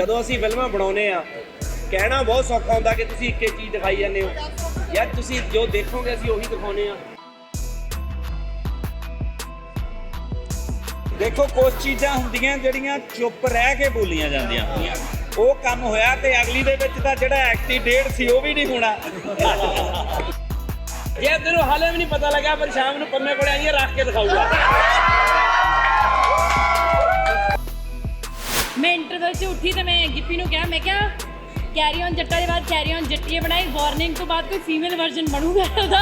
ਜਦੋਂ ਅਸੀਂ ਫਿਲਮਾਂ ਬਣਾਉਨੇ ਆ ਕਹਿਣਾ ਬਹੁਤ ਸੌਖਾ ਹੁੰਦਾ ਕਿ ਤੁਸੀਂ ਇੱਕੇ ਚੀਜ਼ ਦਿਖਾਈ ਜਾਂਦੇ ਹੋ। ਯਾਰ ਤੁਸੀਂ ਜੋ ਦੇਖੋਗੇ, ਅਸੀਂ ਉਹੀ ਦਿਖਾਉਨੇ ਆ ਦੇਖੋ ਕੁਝ ਚੀਜ਼ਾਂ ਹੁੰਦੀਆਂ ਜਿਹੜੀਆਂ ਚੁੱਪ ਰਹਿ ਕੇ ਬੋਲੀਆਂ ਜਾਂਦੀਆਂ। ਹੁੰਦੀਆਂ ਉਹ ਕੰਮ ਹੋਇਆ ਤੇ ਅਗਲੀ ਦੇ ਵਿੱਚ ਤਾਂ ਜਿਹੜਾ ਐਕਟੀ ਡੇਟ ਸੀ, ਉਹ ਵੀ ਨਹੀਂ ਹੋਣਾ। ਜੇ ਤੈਨੂੰ ਹਾਲੇ ਵੀ ਨਹੀਂ ਪਤਾ ਲੱਗਿਆ ਪਰ ਸ਼ਾਮ ਨੂੰ ਪੰਮੇ ਕੋਲੇ ਆਈਏ, ਰੱਖ ਕੇ ਦਿਖਾਊਗਾ। ਇੰਟਰਵਲ 'ਚ ਉੱਠੀ ਤੇ ਮੈਂ ਗਿੱਪੀ ਨੂੰ ਕਿਹਾ ਮੈਂ ਕਿਹਾ ਕੈਰੀ ਔਨ ਜੱਟਾ ਦੇ ਬਾਅਦ ਕੈਰੀ ਔਨ ਜੱਟੀਏ ਬਣਾਈ ਵਾਰਨਿੰਗ ਤੋਂ ਬਾਅਦ ਕੋਈ ਫੀਮੇਲ ਵਰਜ਼ਨ ਬਣੂਗਾ ਉਹਦਾ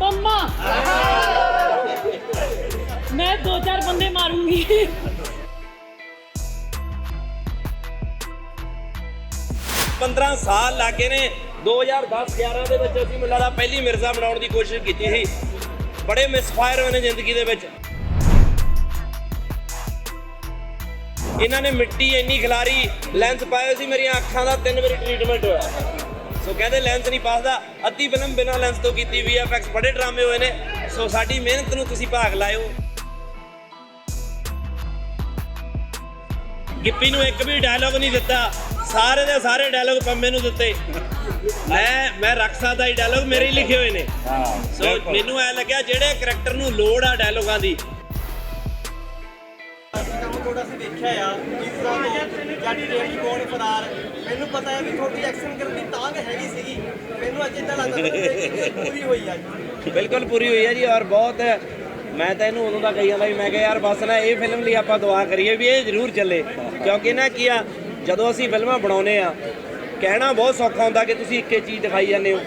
ਪੰਮਾ! ਮੈਂ ਦੋ ਚਾਰ ਬੰਦੇ ਮਾਰੂੰਗੀ। 15 ਸਾਲ ਲੱਗੇ ਨੇ 2010-11 ਦੇ ਵਿੱਚ ਅਸੀਂ ਮੈਨੂੰ ਲੱਗਦਾ ਪਹਿਲੀ ਮਿਰਜ਼ਾ ਬਣਾਉਣ ਦੀ ਕੋਸ਼ਿਸ਼ ਕੀਤੀ ਸੀ। ਬੜੇ ਮਿਸਫਾਇਰ ਹੋਏ ਨੇ ਜ਼ਿੰਦਗੀ ਦੇ ਵਿੱਚ। ਇਹਨਾਂ ਨੇ ਮਿੱਟੀ ਇੰਨੀ ਖਿਲਾਰੀ ਲੈਂਸ ਪਾਇਆ ਸੀ ਮੇਰੀਆਂ ਅੱਖਾਂ ਦਾ ਤਿੰਨ ਵਾਰੀ ਟ੍ਰੀਟਮੈਂਟ ਹੋਇਆ। ਸੋ ਕਹਿੰਦੇ ਲੈਂਸ ਨਹੀਂ ਪਾਸਦਾ ਅੱਧੀ ਫਿਲਮ ਬਿਨਾਂ ਲੈਂਸ ਤੋਂ ਕੀਤੀ VFX ਬੜੇ ਡਰਾਮੇ ਹੋਏ ਨੇ। ਸੋ ਸਾਡੀ ਮਿਹਨਤ ਨੂੰ ਤੁਸੀਂ ਭਾਗ ਲਾਇਓ। ਗਿੱਪੀ ਨੂੰ ਇੱਕ ਵੀ ਡਾਇਲੌਗ ਨਹੀਂ ਦਿੱਤਾ ਸਾਰੇ ਦੇ ਸਾਰੇ ਡਾਇਲੌਗ ਪੰਮੇ ਨੂੰ ਦਿੱਤੇ। ਮੈਂ ਮੈਂ ਰੱਖ ਸਕਦਾ ਇਹ ਡਾਇਲੌਗ ਮੇਰੇ ਹੀ ਲਿਖੇ ਹੋਏ ਨੇ। ਸੋ ਮੈਨੂੰ ਐ ਲੱਗਿਆ ਜਿਹੜੇ ਕਰੈਕਟਰ ਨੂੰ ਲੋੜ ਆ ਡਾਇਲੌਗਾਂ ਦੀ ਕੰਮ ਥੋੜਾ ਦੇਖਿਆ ਆ, ਇਸ ਤਰ੍ਹਾਂ ਦੇ ਰੇੜੀ ਕੋਣ ਫਰਾਰ। ਮੈਨੂੰ ਪਤਾ ਹੈ ਵੀ ਤੁਹਾਡੀ ਐਕਸ਼ਨ ਕਰਨ ਦੀ ਤਾਂਗ ਹੈਗੀ ਸੀਗੀ। ਮੈਨੂੰ ਅੱਜ ਇਦਾਂ ਲੱਗਦਾ ਪੂਰੀ ਹੋਈ ਆ ਬਿਲਕੁਲ ਪੂਰੀ ਹੋਈ ਹੈ ਜੀ, ਔਰ ਬਹੁਤ ਮੈਂ ਤਾਂ ਇਹਨੂੰ ਉਦੋਂ ਦਾ ਕਹੀ ਜਾਂਦਾ ਵੀ ਮੈਂ ਕਿਹਾ, ਯਾਰ ਬਸ ਨਾ, ਇਹ ਫਿਲਮ ਲਈ ਆਪਾਂ ਦੁਆ ਕਰੀਏ ਵੀ ਇਹ ਜ਼ਰੂਰ ਚੱਲੇ। ਕਿਉਂਕਿ ਨਾ ਕੀ ਆ, ਜਦੋਂ ਅਸੀਂ ਫਿਲਮਾਂ ਬਣਾਉਨੇ ਆ, ਕਹਿਣਾ ਬਹੁਤ ਸੌਖਾ ਹੁੰਦਾ ਕਿ ਤੁਸੀਂ ਇੱਕੇ ਚੀਜ਼ ਦਿਖਾਈ ਜਾਂਦੇ ਹੋ।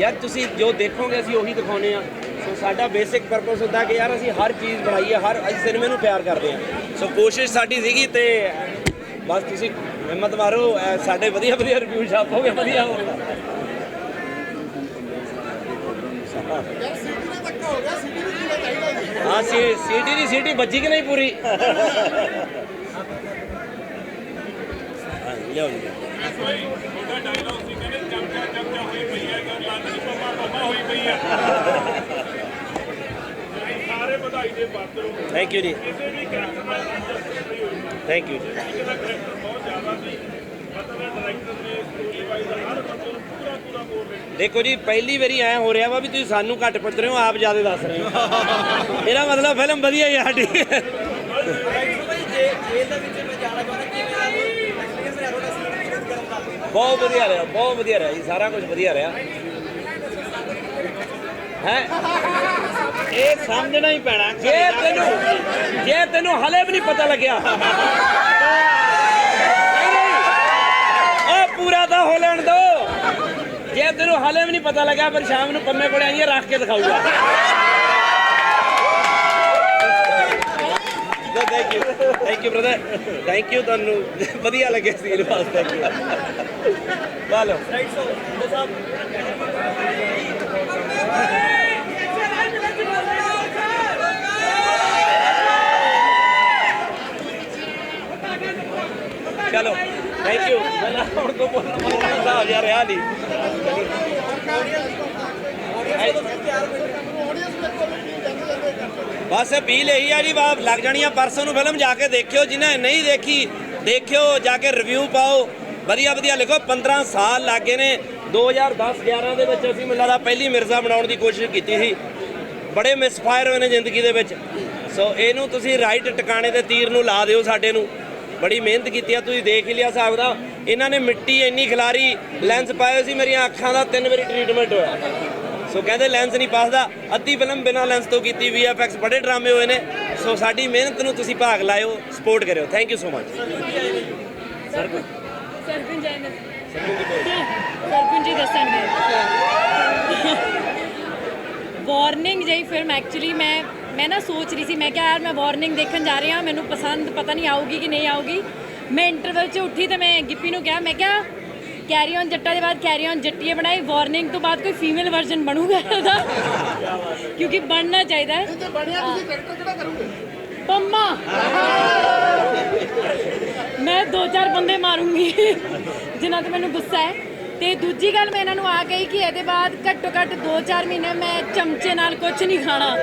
ਯਾਰ ਤੁਸੀਂ ਜੋ ਦੇਖੋਗੇ, ਅਸੀਂ ਉਹੀ ਦਿਖਾਉਨੇ ਆ। ਸੋ ਸਾਡਾ ਬੇਸਿਕ ਪਰਪਸ ਹੁੰਦਾ ਕਿ ਯਾਰ ਅਸੀਂ ਹਰ ਚੀਜ਼ ਬਣਾਈਏ ਹਰ, ਅਸੀਂ ਸਿਨੇਮੇ ਨੂੰ ਪਿਆਰ ਕਰਦੇ ਆ। ਸੋ ਕੋਸ਼ਿਸ਼ ਸਾਡੀ ਸੀਗੀ ਤੇ ਬਸ ਤੁਸੀਂ ਹਿੰਮਤ ਮਾਰੋ ਸਾਡੇ ਵਧੀਆ ਵਧੀਆ ਰਿਵਿਊ ਛਾਪੋਗੇ ਵਧੀਆ ਹੋਊਗਾ। ਹਾਂ ਸੀ ਸੀਟੀ ਦੀ ਸੀਟੀ ਵੱਜੀ ਕਿ ਨਹੀਂ ਪੂਰੀ? ਹਾਂ, ਲਿਆਓ ਜੀ। ਦੇ ਪਾਤਰ ਹੋ ਥੈਂਕ ਯੂ ਜੀ ਕਿਸੇ ਵੀ ਕਰੈਕਟਰ ਨਾਲ ਥੈਂਕ ਯੂ ਜੀ ਇਹਦਾ ਕਰੈਕਟਰ ਬਹੁਤ ਜ਼ਿਆਦਾ ਸੀ ਮਤਲਬ ਡਾਇਰੈਕਟਰ ਨੇ ਸਟੋਰੀ ਵਾਈਜ਼ ਹਰ ਬੰਦੇ ਨੂੰ ਪੂਰਾ ਪੂਰਾ ਬੋਲ ਰਹੇ ਦੇਖੋ ਜੀ, ਪਹਿਲੀ ਵਾਰੀ ਐ ਹੋ ਰਿਹਾ ਵਾ ਵੀ ਤੁਸੀਂ ਸਾਨੂੰ ਘੱਟ ਪੁੱਛ ਰਹੇ ਹੋ, ਆਪ ਜ਼ਿਆਦਾ ਦੱਸ ਰਹੇ ਹੋ। ਇਹਦਾ ਮਤਲਬ ਫਿਲਮ ਵਧੀਆ ਹੀ ਆ ਸਾਡੀ। ਬਹੁਤ ਵਧੀਆ ਰਿਹਾ, ਬਹੁਤ ਵਧੀਆ ਰਿਹਾ ਜੀ, ਸਾਰਾ ਕੁਝ ਵਧੀਆ ਰਿਹਾ। ਹੈ? ਇਹ ਸਮਝਣਾ ਹੀ ਪੈਣਾ। ਜੇ ਤੈਨੂੰ ਜੇ ਤੈਨੂੰ ਹਲੇ ਵੀ ਨਹੀਂ ਪਤਾ ਲੱਗਿਆ। ਨਹੀਂ, ਨਹੀਂ। ਉਹ ਪੂਰਾ ਤਾਂ ਹੋ ਲੈਣ ਦੋ। ਜੇ ਤੈਨੂੰ ਹਲੇ ਵੀ ਨਹੀਂ ਪਤਾ ਲੱਗਿਆ ਪਰ ਸ਼ਾਮ ਨੂੰ ਪੰਮੇ ਕੋਲੇ ਆਈਏ ਰੱਖ ਕੇ ਦਿਖਾਊਗਾ। Thank you thank you brother thank you ਤੁਹਾਨੂੰ ਵਧੀਆ ਲੱਗਿਆ ਸੀ ਵਾਸਤੇ ਥੈਂਕ ਯੂ ਵਾਲੋ ਰਾਈਟ ਸੋ ਸਾਹਿਬ ਚਲੋ ਥੈਂਕ ਯੂ ਮੈਂ ਹੁਣ ਕੋ ਬੋਲਣਾ ਦਾ ਜਾ ਰਿਹਾ ਨਹੀਂ ਬਸ ਅਪੀਲ ਇਹੀ ਆ ਜੀ ਬਾਪ ਲੱਗ ਜਾਣੀਆਂ ਪਰਸੋਂ ਨੂੰ ਫਿਲਮ ਜਾ ਕੇ ਦੇਖਿਓ, ਜਿਨ੍ਹਾਂ ਨਹੀਂ ਦੇਖੀ, ਦੇਖਿਓ, ਜਾ ਕੇ ਰਿਵਿਊ ਪਾਓ। ਵਧੀਆ ਵਧੀਆ, ਲਿਖੋ 15 ਸਾਲ ਲੱਗੇ ਨੇ। 2010 11 ਦੇ ਵਿੱਚ ਅਸੀਂ ਮੈਨੂੰ ਲੱਗਦਾ ਪਹਿਲੀ ਮਿਰਜ਼ਾ ਬਣਾਉਣ ਦੀ ਕੋਸ਼ਿਸ਼ ਕੀਤੀ ਸੀ। ਬੜੇ ਮਿਸਫਾਇਰ ਹੋਏ ਨੇ ਜ਼ਿੰਦਗੀ ਦੇ ਵਿੱਚ। ਸੋ ਇਹਨੂੰ ਤੁਸੀਂ ਰਾਈਟ ਟਿਕਾਣੇ ਤੇ ਤੀਰ ਨੂੰ ਲਾ ਦਿਓ ਸਾਡੇ ਨੂੰ। ਬੜੀ ਮਿਹਨਤ ਕੀਤੀ ਆ ਤੁਸੀਂ ਦੇਖ ਹੀ ਲਿਆ ਹਿਸਾਬ ਦਾ। ਇਹਨਾਂ ਨੇ ਮਿੱਟੀ ਇੰਨੀ ਖਿਲਾਰੀ ਲੈਂਸ ਪਾਇਆ ਸੀ ਮੇਰੀਆਂ ਅੱਖਾਂ ਦਾ ਤਿੰਨ ਵਾਰੀ ਟ੍ਰੀਟਮੈਂਟ ਹੋਇਆ। ਸੋ ਕਹਿੰਦੇ ਲੈਂਸ ਨਹੀਂ ਪਾਸਦਾ ਅੱਧੀ ਫਿਲਮ ਬਿਨਾਂ ਲੈਂਸ ਤੋਂ ਕੀਤੀ VFX ਬੜੇ ਡਰਾਮੇ ਹੋਏ ਨੇ। ਸੋ ਸਾਡੀ ਮਿਹਨਤ ਨੂੰ ਤੁਸੀਂ ਭਾਗ ਲਾਇਓ ਸਪੋਰਟ ਕਰਿਓ। Thank you so much sarpanch ਆਏ ਨੇ ਸਰਪੰਚ ਜੀ ਦੱਸਣਗੇ। ਵਾਰਨਿੰਗ ਜਿਹੀ ਫਿਲਮ ਐਕਚੁਅਲੀ ਮੈਂ ਮੈਂ ਨਾ ਸੋਚ ਰਹੀ ਸੀ ਮੈਂ ਕਿਹਾ ਯਾਰ ਮੈਂ ਵਾਰਨਿੰਗ ਦੇਖਣ ਜਾ ਰਹੀ ਹਾਂ ਮੈਨੂੰ ਪਸੰਦ ਪਤਾ ਨਹੀਂ ਆਊਗੀ ਕਿ ਨਹੀਂ ਆਊਗੀ। ਮੈਂ ਇੰਟਰਵਲ 'ਚ ਉੱਠੀ ਤੇ ਮੈਂ ਗਿੱਪੀ ਨੂੰ ਕਿਹਾ ਮੈਂ ਕਿਹਾ ਕੈਰੀ ਔਨ ਜੱਟਾ ਦੇ ਬਾਅਦ ਕੈਰੀ ਔਨ ਜੱਟੀਏ ਬਣਾਈ ਵਾਰਨਿੰਗ ਤੋਂ ਬਾਅਦ ਕੋਈ ਫੀਮੇਲ ਵਰਜ਼ਨ ਬਣੂਗਾ ਉਹਦਾ ਕਿਉਂਕਿ ਬਣਨਾ ਚਾਹੀਦਾ ਹੈ। ਤੇ ਬਣਿਆ ਤੁਸੀਂ ਕਰੈਕਟਰ ਕਿਹੜਾ ਕਰੋਗੇ? ਪੰਮਾ। ਮੈਂ ਦੋ ਚਾਰ ਬੰਦੇ ਮਾਰੂੰਗੀ ਜਿਨ੍ਹਾਂ ਤੇ ਮੈਨੂੰ ਗੁੱਸਾ ਹੈ। ਤੇ ਦੂਜੀ ਗੱਲ ਮੈਂ ਇਹਨਾਂ ਨੂੰ ਆ ਗਈ ਕਿ ਇਹਦੇ ਬਾਅਦ ਘੱਟੋ ਘੱਟ 2-4 ਮਹੀਨੇ ਮੈਂ ਚਮਚੇ ਨਾਲ ਕੁਝ ਨਹੀਂ ਖਾਣਾ।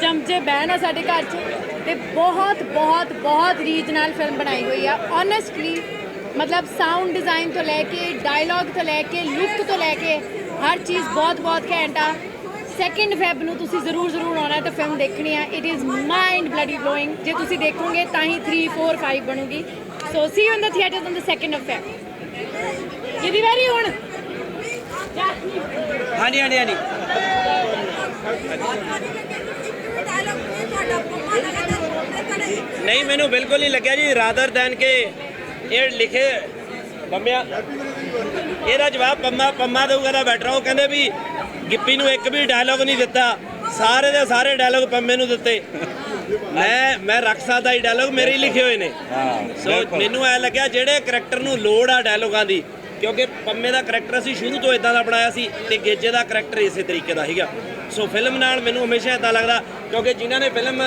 ਚਮਚੇ ਬਹਿਣ ਆ ਸਾਡੇ ਘਰ 'ਚ ਤੇ ਬਹੁਤ ਬਹੁਤ ਬਹੁਤ ਰੀਝ ਨਾਲ ਫਿਲਮ ਬਣਾਈ ਹੋਈ ਆ। ਓਨੈਸਟਲੀ ਮਤਲਬ ਸਾਊਂਡ ਡਿਜ਼ਾਈਨ ਤੋਂ ਲੈ ਕੇ ਡਾਇਲੌਗ ਤੋਂ ਲੈ ਕੇ ਲੁੱਕ ਤੋਂ ਲੈ ਕੇ ਹਰ ਚੀਜ਼ ਬਹੁਤ ਬਹੁਤ ਘੈਂਟ ਆ। ਸੈਕਿੰਡ ਫੈਬ ਨੂੰ ਤੁਸੀਂ ਜ਼ਰੂਰ ਜ਼ਰੂਰ ਆਉਣਾ ਹੈ ਤੇ ਫਿਲਮ ਦੇਖਣੀ ਆ। It is mind bloody blowing ਜੇ ਤੁਸੀਂ ਦੇਖੋਗੇ ਤਾਂ ਹੀ 3 4 5 ਬਣੂਗੀ। So see you in the theatres on the second of Feb ਕਿਹਦੀ ਵਾਰੀ ਹੁਣ? ਹਾਂਜੀ ਹਾਂਜੀ ਹਾਂਜੀ। ਨਹੀਂ ਮੈਨੂੰ ਬਿਲਕੁਲ ਨਹੀਂ ਲੱਗਿਆ ਜੀ। ਰਾਦਰ ਦੈਨ ਕੇ ਇਹ ਲਿਖੇ ਪੰਮਿਆ ਇਹਦਾ ਜਵਾਬ ਪੰਮਾ ਪੰਮਾ ਦੇਊਗਾ ਤਾਂ ਬੈਟਰ ਉਹ ਕਹਿੰਦੇ ਵੀ ਗਿੱਪੀ ਨੂੰ ਇੱਕ ਵੀ ਡਾਇਲੋਗ ਨਹੀਂ ਦਿੱਤਾ। ਸਾਰੇ ਦੇ ਸਾਰੇ ਡਾਇਲੋਗ ਪੰਮੇ ਨੂੰ ਦਿੱਤੇ। ਮੈਂ ਮੈਂ ਰੱਖ ਸਕਦਾ ਹੀ ਡਾਇਲੋਗ ਮੇਰੇ ਹੀ ਲਿਖੇ ਹੋਏ ਨੇ। ਸੋ ਮੈਨੂੰ ਐ ਲੱਗਿਆ ਜਿਹੜੇ ਕਰੈਕਟਰ ਨੂੰ ਲੋੜ ਆ ਡਾਇਲੋਗਾਂ ਦੀ ਕਿਉਂਕਿ ਪੰਮੇ ਦਾ ਕਰੈਕਟਰ ਅਸੀਂ ਸ਼ੁਰੂ ਤੋਂ ਇਦਾਂ ਦਾ ਬਣਾਇਆ ਸੀ ਤੇ ਗੇਜੇ ਦਾ ਕਰੈਕਟਰ ਇਸੇ ਤਰੀਕੇ ਦਾ ਸੀਗਾ। ਸੋ ਫਿਲਮ ਨਾਲ ਮੈਨੂੰ ਹਮੇਸ਼ਾ ਇਦਾਂ ਲੱਗਦਾ ਕਿਉਂਕਿ ਜਿਨ੍ਹਾਂ ਨੇ ਫਿਲਮ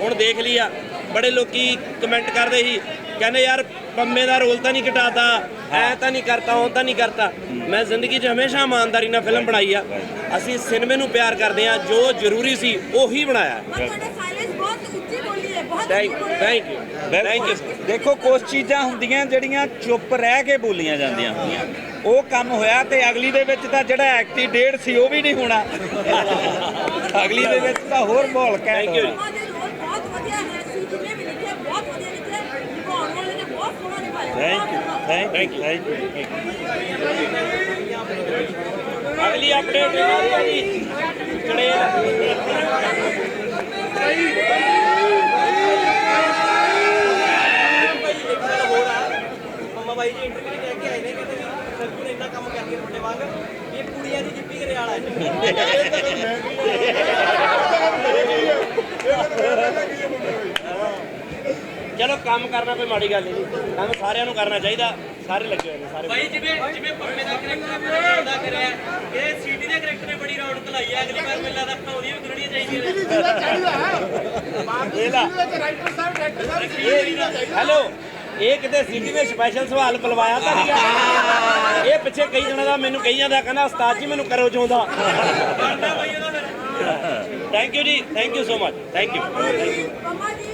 ਹੁਣ ਦੇਖ ਲਈ ਆ ਬੜੇ ਲੋਕੀ ਕਮੈਂਟ ਕਰਦੇ ਸੀ ਕਹਿੰਦੇ ਯਾਰ ਪੰਮੇ ਦਾ ਰੋਲ ਤਾਂ ਨਹੀਂ ਘਟਾਤਾ ਐ ਤਾਂ ਨਹੀਂ ਕਰਤਾ ਉਹ ਤਾਂ ਨਹੀਂ ਕਰਤਾ। ਮੈਂ ਜ਼ਿੰਦਗੀ 'ਚ ਹਮੇਸ਼ਾ ਇਮਾਨਦਾਰੀ ਨਾਲ ਫਿਲਮ ਬਣਾਈ ਆ। ਅਸੀਂ ਸਿਨੇਮੇ ਨੂੰ ਪਿਆਰ ਕਰਦੇ ਆ ਜੋ ਜ਼ਰੂਰੀ ਸੀ ਉਹੀ ਬਣਾਇਆ। Thank thank you thank you ਦੇਖੋ ਕੁਝ ਚੀਜ਼ਾਂ ਹੁੰਦੀਆਂ ਜਿਹੜੀਆਂ ਚੁੱਪ ਰਹਿ ਕੇ ਬੋਲੀਆਂ ਜਾਂਦੀਆਂ ਹੁੰਦੀਆਂ। ਉਹ ਕੰਮ ਹੋਇਆ ਤੇ ਅਗਲੀ ਦੇ ਵਿੱਚ ਤਾਂ ਜਿਹੜਾ ਐਕਟੀ ਡੇਢ ਸੀ ਉਹ ਵੀ ਨਹੀਂ ਹੋਣਾ। ਅਗਲੀ ਦੇ ਵਿੱਚ ਤਾਂ ਹੋਰ ਮਾਹੌਲ ਘੈਂਟ Thank you. ਹੋਣਾ। ਬਹੁਤ ਵਧੀਆ ਹੈ ਸੀ ਜਿੰਨੇ ਵੀ ਲਿਖੇ ਬਹੁਤ ਵਧੀਆ ਲਿਖੇ। ਨਿਭਾਉਣ ਵਾਲੇ ਨੇ ਬਹੁਤ ਸੋਹਣਾ ਨਿਭਾਇਆ। Thank you thank you thank you ਅਗਲੀ ਅਪਡੇਟ ਹੈ ਜੀ। ਚੜੇਲ ਭਾਈ ਇੱਕ ਗੱਲ ਹੋਰ ਆ ਮੰਮਾ ਬਾਈ ਜੀ ਇੰਟਰਵਿਊ ਕਹਿ ਕੇ ਆਏ ਨੇ ਕਹਿੰਦੇ ਵੀ ਸਰਕੂ ਨੇ ਇੰਨਾ ਕੰਮ ਕਰਕੇ ਤੁਹਾਡੇ ਵਾਂਗ ਵੀ ਇਹ ਕੁੜੀਆਂ ਦੀ ਜਿੱਪੀ ਕਰੇ ਵਾਲਾ ਹੈ। ਚਲੋ ਕੰਮ ਕਰਨਾ ਕੋਈ ਮਾੜੀ ਗੱਲ ਨਹੀਂ ਕੰਮ ਸਾਰਿਆਂ ਨੂੰ ਕਰਨਾ ਚਾਹੀਦਾ ਸਾਰੇ ਲੱਗੇ ਹੋਏ ਨੇ ਸਾਰੇ ਭਾਈ ਜਿਵੇਂ ਜਿਵੇਂ ਪੰਮੇ ਦਾ ਕਰੈਕਟਰ ਅਦਾ ਕਰਿਆ ਇਹ ਸੀਟੀ ਦੇ ਕਰੈਕਟਰ ਨੇ ਬੜੀ ਰੌਣਕ ਲਾਈ ਹੈ ਅਗਲੀ ਵਾਰ ਮੈਨੂੰ ਲੱਗਦਾ ਪੌੜੀਆਂ ਵੀ ਤੁਰਣੀਆਂ ਚਾਹੀਦੀਆਂ ਨੇ ਇਹ ਲਾ ਰਾਈਟਰ ਸਾਹਿਬ ਡਾਇਰੈਕਟਰ ਸਾਹਿਬ ਹੈਲੋ ਇਹ ਕਿਤੇ ਸਿਟੀ ਵਿੱਚ ਸਪੈਸ਼ਲ ਸਵਾਲ ਪਲਵਾਇਆ ਤਾਂ ਨਹੀਂ ਆ? ਇਹ ਪਿੱਛੇ ਕਈ ਜਣਾ ਦਾ ਮੈਨੂੰ ਕਹੀ ਜਾਂਦਾ ਕਹਿੰਦਾ ਉਸਤਾਦ ਜੀ ਮੈਨੂੰ ਕਰੋ ਚਾਹੁੰਦਾ thank you ji thank you so much thank you ਮਮਾ ਜੀ